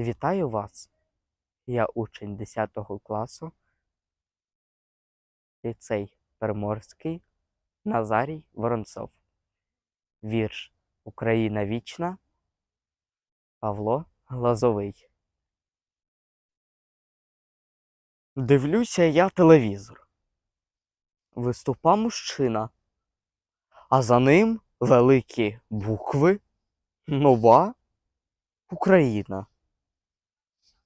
Вітаю вас! Я учень 10 класу, ліцей Приморський Назарій Воронцов. Вірш Україна вічна Павло Глазовий. Дивлюся я телевізор. Виступа мужчина, а за ним великі букви Нова Україна.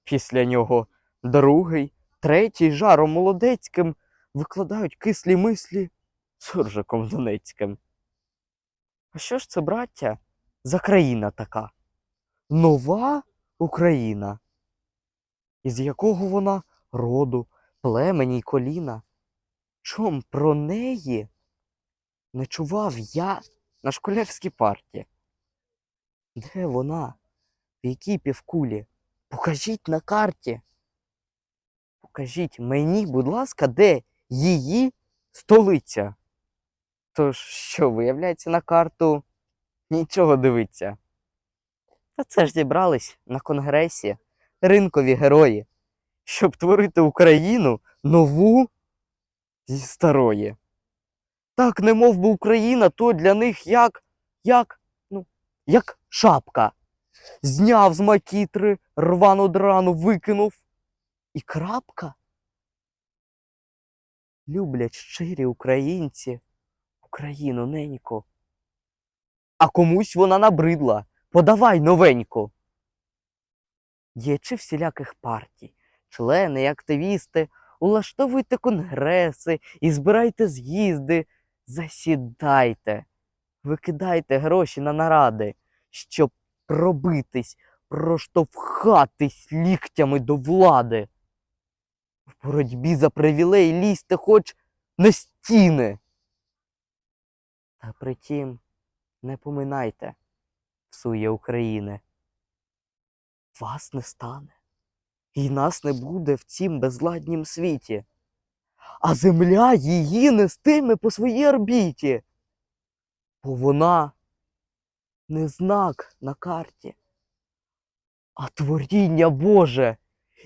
Після нього другий, третій жаром молодецьким викладають кислі мислі суржиком Донецьким. А що ж це, браття, за країна така? Нова Україна. Із якого вона роду, племені й коліна? Чом про неї не чував я на школярській парті? Де вона? В якій півкулі? Покажіть на карті. Покажіть мені, будь ласка, де її столиця. Тож, що, виявляється, на карту нічого дивиться. Та це ж зібрались на конгресі ринкові герої, щоб творити Україну нову зі старої. Так, не мов би Україна, то для них як, як, ну, як шапка. Зняв з макітри, рвану драну викинув. І крапка. Люблять щирі українці Україну неньку. А комусь вона набридла. Подавай новеньку. Діячі всіляких партій, члени і активісти, улаштовуйте конгреси і збирайте з'їзди, засідайте, викидайте гроші на наради, щоб пробитись, проштовхатись ліктями до влади. В боротьбі за привілей лізьте хоч на стіни. Та притім не поминайте, всує України. Вас не стане, і нас не буде в цім безладнім світі, а земля її нестиме по своїй орбіті, бо вона не знак на карті, а творіння Боже,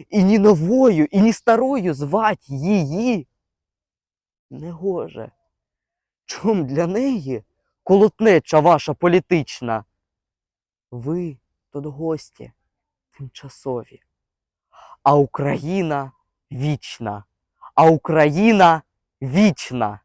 і ні новою, і ні старою звать її не гоже. Чом для неї колотнеча ваша політична? Ви тут гості тимчасові, а Україна вічна, а Україна вічна.